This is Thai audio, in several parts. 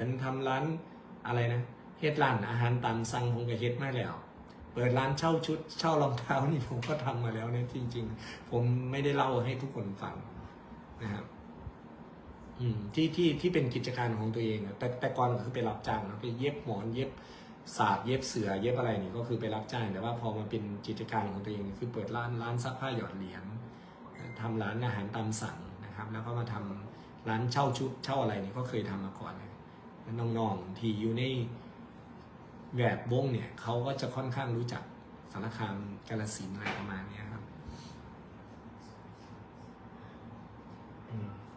เป็นทำร้านอะไรนะเฮ็ดร้านอาหารตามสั่งผมก็เฮ็ดมาแล้ว เปิดร้านเช่าชุด เช่ารองเท้านี่ผมก็ทำมาแล้วเนี่ยจริง ๆ ผมไม่ได้เล่าให้ทุกคนฟังนะครับอืมที่ที่ที่เป็นกิจการของตัวเองแต่แต่ก่อนก็คือไปรับจ้างนะไปเย็บหมอนเย็บสาดเย็บเสือเย็บอะไรนี่ก็คือไปรับจ้างแต่ว่าพอมาเป็นกิจการของตัวเองคือเปิดร้านร้านซักผ้าหยอดเหรียญทำร้านอาหารตามสั่งนะครับ แล้วก็มาทำร้านเช่าชุดเช่าอะไรนี่ก็เคยทำมาก่อนเลย น้องๆที่อยู่ในแวดวงเนี่ยเขาก็จะค่อนข้างรู้จักสารคามกาลสินอะไรประมาณนี้ครับ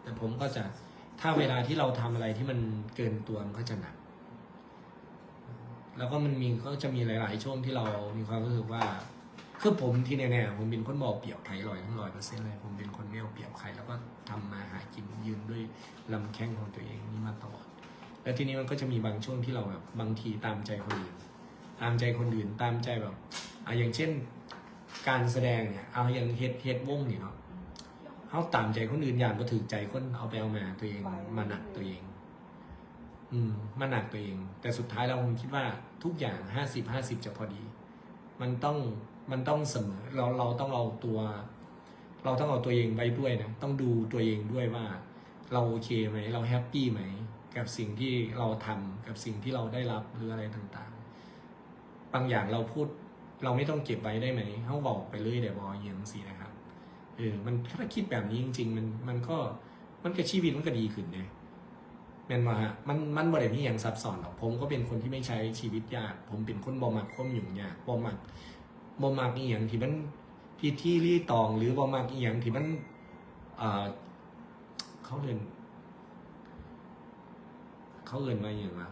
แต่ผมก็จะถ้าเวลาที่เราทำอะไรที่มันเกินตัวมันก็จะหนัก แล้วก็มันมีก็จะมีหลาย ๆ ช่วงที่เรามีความรู้สึกว่าคือผมที่แน่ๆผมเป็นคนบอกเปรียบใครร้อยทั้งร้อยเปอร์เซ็นต์เลยผมเป็นคนไม่เอาเปรียบใครแล้วก็ทำมาหากินยืนด้วยลำแข้งของตัวเองนี่มาตลอด แล้วทีนี้มันก็จะมีบางช่วงที่เราแบบบางทีตามใจคนอื่น ตามใจคนอื่นตามใจแบบอะอย่างเช่น การแสดงเนี่ยเอาอย่างเฮ็ดเฮ็ดวงเนี่เนาะเขาตามใจคนอื่นอย่างก็ถือใจคนเอาไปเอามาตัวเองมาหนักตัวเอง อืมมาหนักตัวเอง แต่สุดท้ายเราผมคิดว่าทุกอย่างห้าสิบห้าสิบจะพอดี มันต้องมันต้องเสมอเราเราต้องเอาตัว เราต้องเอาตัวเองไว้ด้วยนะต้องดูตัวเองด้วยว่า เราโอเคไหมเราแฮปปี้ไหม กับสิ่งที่เราทำกับสิ่งที่เราได้รับหรืออะไรต่างๆ บางอย่างเราพูดเราไม่ต้องเก็บไว้ได้ไหมเขาบอกไปเรื่อยเดี๋ยวบอเยียงสินะครับเออมันถ้าคิดแบบนี้จริง ๆ มันมันก็มันก็ชีวิตมันก็ดีขึ้นเนี่ยแม่นว่าฮะมันมันบ่ได้มีอย่างซับซ้อนหรอกผมก็เป็นคนที่ไม่ใช้ชีวิตยากผมเป็นคนบ่มักความยุ่งยากบ่มักบ่มักอีหยังที่มันพิธีรีตองหรือบ่มักอีหยังที่มันเอ่อเขาเรียน เขาเอ่นมาอย่างไร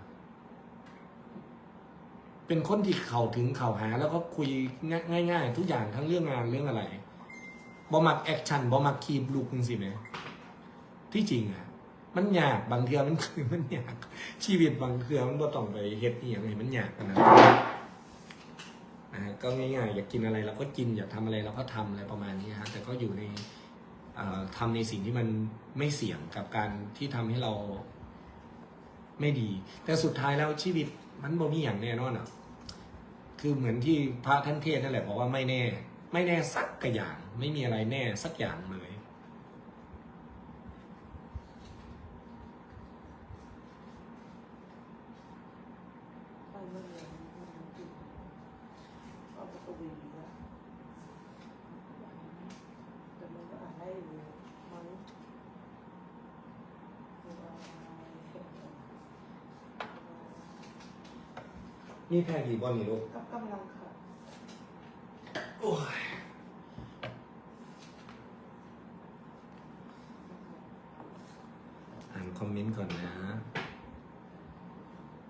เป็นคนที่เข้าถึงเข้าหา แล้วก็คุยง่าย ๆ ทุกอย่างทั้งเรื่องงานเรื่องอะไรบอมักแอคชั่นบอมักคีบลูกจริงสิไหมที่จริงอะ มันยากบางเทือมันคือมันยากชีวิตบางเทือมันบ่ต้องไปเฮ็ดอย่างนี้มันยากนาดนั้นนะฮะก็ง่ายๆอยากกินอะไรเราก็กินอยากทำอะไรเราก็ทำอะไรประมาณนี้ฮะแต่ก็อยู่ในเอ่อทำในสิ่งที่มันไม่เสี่ยงกับการที่ทำให้เรา ไม่ดี แต่สุดท้ายแล้วชีวิตมันบ่มีอย่างแน่นอนอะ คือเหมือนที่พระท่านเทศน์นั่นแหละบอกว่าไม่แน่ ไม่แน่สักกระอย่าง ไม่มีอะไรแน่สักอย่างเลย ไปเมื่อเดือนมันจริงเอาประตูดีแล้วแต่มันก็อ่านได้อยู่มั้งคือว่า มีแพรกี่บอลนี่ลูกกับกำลังค่ะโอ้ยอ่านคอมเมนต์ก่อนนะ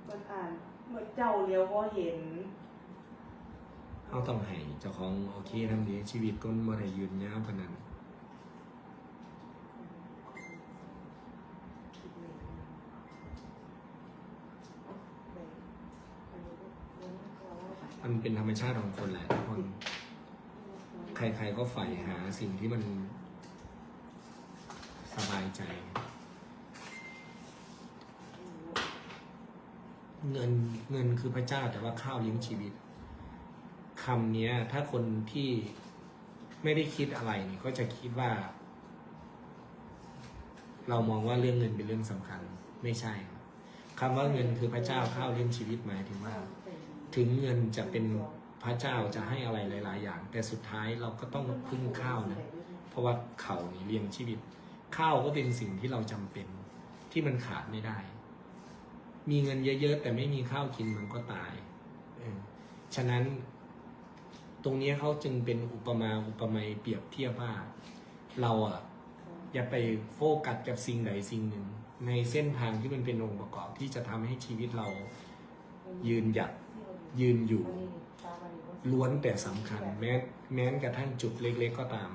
มันอ่านเหมือนเจ้าเลี้ยวก็เห็นเขาต้องให้เจ้าของโอเคทำดีชีวิตก็บ่ได้ยืนยาวขนาดนั้น มัน เป็นธรรมชาติของคนแหละทุกคน ใครๆก็ใฝ่หาสิ่งที่มันสบายใจ เงินเงินคือพระเจ้าแต่ว่าข้าวเลี้ยงชีวิตคำเนี้ยถ้าคนที่ไม่ได้คิดอะไรนี่ก็จะคิดว่า เรามองว่าเรื่องเงินเป็นเรื่องสำคัญ ไม่ใช่ครับคำว่าเงินคือพระเจ้าข้าวเลี้ยงชีวิตหมายถึงว่า ถึงเงินจะเป็นพระเจ้าจะให้อะไรหลาย ๆ อย่าง แต่สุดท้ายเราก็ต้องพึ่งข้าวนะ เพราะว่าเขานี่เลี้ยงชีวิต ข้าวก็เป็นสิ่งที่เราจำเป็นที่มันขาดไม่ได้ มีเงินเยอะ ๆ แต่ไม่มีข้าวกินมันก็ตายฉะนั้นตรงนี้เขาจึงเป็นอุปมาอุปไมยเปรียบเทียบว่า เราอะอย่าไปโฟกัสกับสิ่งใดสิ่งหนึ่ง ในเส้นทางที่มันเป็นองค์ประกอบที่จะทำให้ชีวิตเรายืนหยัด ยืนอยู่ ล้วนแต่สำคัญ แม้แม้กระทั่งจุดเล็ก ๆ ก็ตาม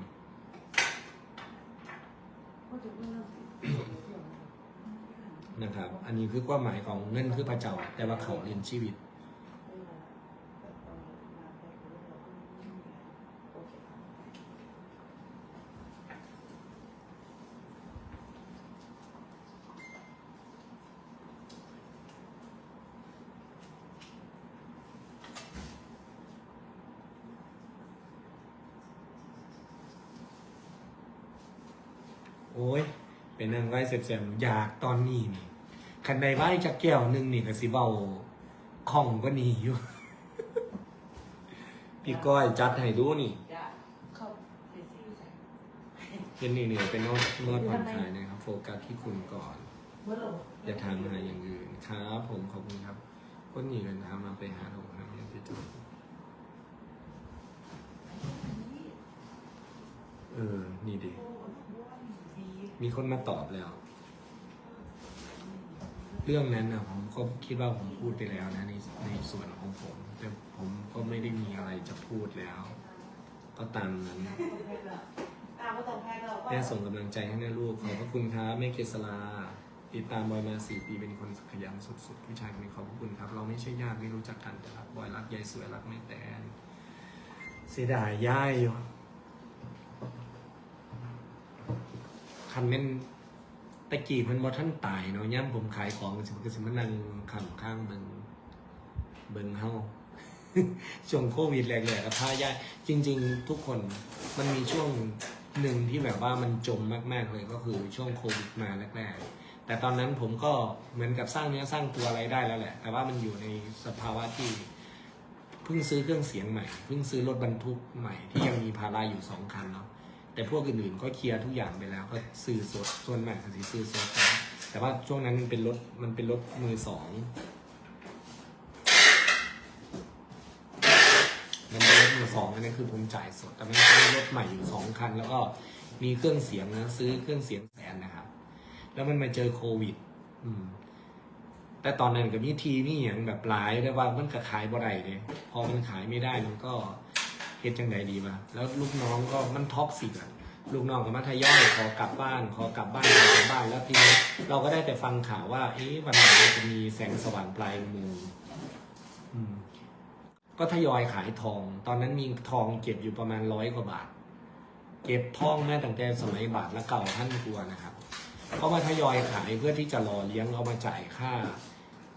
นะครับ อันนี้คือความหมายของเงินคือพระเจ้า แต่ว่าเขาเรียนชีวิต โอ้ยเป็นนางไว้เสร็จๆอยากตอนนี้นี่คันใดไว้จะแก้วหนึงนี่ก็สิเบาของก็หนีอยู่ พี่ก้อยจัดให้ดูนี่จะเข้าไปซี่ใส่เป็นนี่นี่เป็นนวดนวดผ่อนคลายนะครับ โฟกัสที่คุณก่อน เมื่อลงอย่าทำอะไรอย่างอื่นครับผมขอบคุณครับ คนหนีกันทำมาไปหาโรงน้ำยังที่จุดเออ นี่ดิ มีคนมาตอบแล้ว เรื่องนั้นนะผมก็คิดว่าผมพูดไปแล้วนะในในส่วนของผม แต่ผมก็ไม่ได้มีอะไรจะพูดแล้ว ก็ตามนั้นตามมาต้องแพ้เราแม่ส่งกำลังใจให้แม่ลูกขอบพระคุณครับแม่เกษราติดตามบอยมาสี่ปีเป็นคนขยันสุดๆผู้ชายคนนี้ขอบพระคุณครับ เราไม่ใช่ญาติไม่รู้จักกันแต่รักบอยรักยายสวยรักแม่แตนเสียดายย่ายอยู่ คันเม่นตะกี้มันบ่ท่านตายเนาะย่ำผมขายของก็สิมันก็สิมานั่งข้างข้างเบิงเบิงเฮา ช่วงโควิดแรกๆกับพาย่ายจริง ๆ ทุกคนมันมีช่วงหนึ่งที่แบบว่ามันจมมากๆเลยก็คือช่วงโควิดมาแรกๆแต่ตอนนั้นผมก็เหมือนกับสร้างเนื้อสร้างตัวอะไรได้แล้วแหละ แต่ว่ามันอยู่ในสภาวะที่เพิ่งซื้อเครื่องเสียงใหม่เพิ่งซื้อรถบรรทุกใหม่ที่ยังมีภาระอยู่สองคันเนาะ แต่พวกอื่นๆก็เคลียร์ทุกอย่างไปแล้ว ก็ซื้อสดส่วนใหม่ก็สิซื้อสดนะแต่ว่าช่วงนั้นมันเป็นรถมันเป็นรถมือสองมันเป็นรถมือสองอันนี้คือผมจ่ายสด แต่มันเป็นรถใหม่อยู่สองคัน แล้วก็มีเครื่องเสียงนะซื้อเครื่องเสียงแสนนะครับ แล้วมันมาเจอโควิด อืมแต่ตอนนั้นก็มีทีมีอย่างแบบหลายแต่ว่ามันก็ขายบ่ได้เลยพอมันขายไม่ได้มันก็ ฮ็ดจังไดดีมาแล้วลูกน้องก็มันท็อกซิกอะลูกน้องก็มาทยอยขอกลับบ้าน ขอกลับบ้านขอกลับบ้านแล้วทีนี้เราก็ได้แต่ฟังข่าวว่าเอ๊ะวันไหนจะมีแสงสว่างปลายมงค์อืม ก็ทยอยขายทอง ตอนนั้นมีทองเก็บอยู่ประมาณร้อยกว่าบาท เก็บทองแม่ตั้งแต่สมัยบาทละเก่าท่านกลัวนะครับเขามาทยอยขายเพื่อที่จะรอเลี้ยงเอามาจ่ายค่า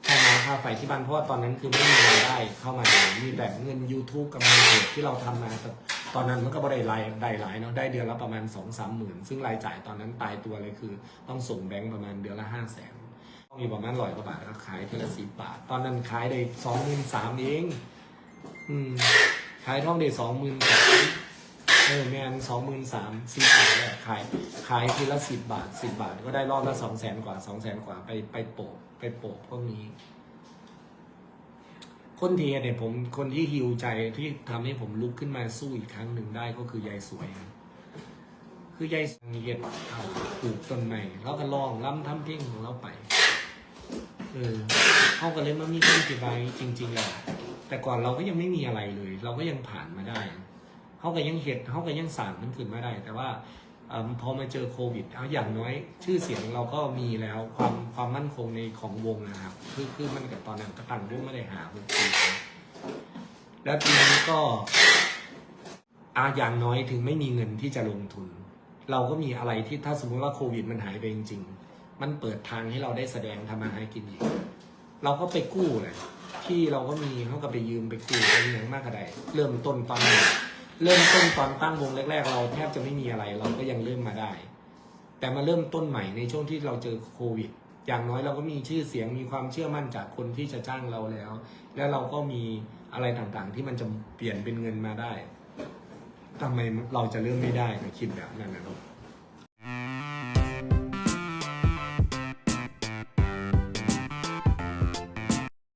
ค่าน้ำค่าไฟที่บ้านเพราะว่าตอนนั้นคือไม่มีรายได้เข้ามาเลยมีแต่เงิน YouTube กับเงินเพจที่เราทำมาแต่ตอนนั้นมันก็ไม่ได้รายได้หลายเนาะได้เดือนละประมาณ2องสามหมื่นซึ่งรายจ่ายตอนนั้นตายตัวเลยคือ ต้องส่งแบงก์ประมาณเดือนละห้าแสนต้องมีประมาณร้อยกว่าบาทแล้วขายเดือนละสิบบาท ตอนนั้นขายได้สองหมื่นสามเองอืมขายท่องได้สองหมื่นสามเออแมนสองหมื่นสามสิบบาทเนี่ยขายขายทีละสิบบาทสิบบาท ก็ได้รอบละสองแสนกว่าสองแสนกว่าไปไปโปะ ไปโปะพวกนี้ คนเทียเนี่ยผมคนที่ฮิวใจที่ทำให้ผมลุกขึ้นมาสู้อีกครั้งหนึ่งได้ก็คือยายสวย คือยายสวยเห็ดเอาปลูกต้นใหม่แล้วก็ลองล้ำทำเพลงของเราไปเออเขาก็เลยมามีความคิดไว้จริงๆแล้วแต่ก่อนเราก็ยังไม่มีอะไรเลย เราก็ยังผ่านมาได้เขาก็ยังเห็ดเขาก็ยังสั่งมันขึ้นมาได้ แต่ว่า พอมาเจอโควิดเอาอย่างน้อย ชื่อเสียงเราก็มีแล้วความความมั่นคงในของวงนะครับ คือคือมันกับตอนนั้นก็ตั้งวงไม่ได้หาคนจีแล้วทีนี้ก็อาอย่างน้อยถึงไม่มีเงินที่จะลงทุน เราก็มีอะไรที่ถ้าสมมติว่าโควิดมันหายไปจริงๆ มันเปิดทางให้เราได้แสดงทำมาหากินอีกเราก็ไปกู้เลยที่เราก็มีเขาก็ไปยืมไปกู้ไปอย่างมากกระไดเริ่มต้นตอนนี้ เริ่มต้นตอนตั้งวงแรก ๆ เราแทบจะไม่มีอะไร เราก็ยังเริ่มมาได้ แต่มาเริ่มต้นใหม่ในช่วงที่เราเจอโควิด อย่างน้อยเราก็มีชื่อเสียงมีความเชื่อมั่นจากคนที่จะจ้างเราแล้ว แล้วเราก็มีอะไรต่างๆ ที่มันจะเปลี่ยนเป็นเงินมาได้ทำไมเราจะเริ่มไม่ได้คิดแบบนั้นนะลูก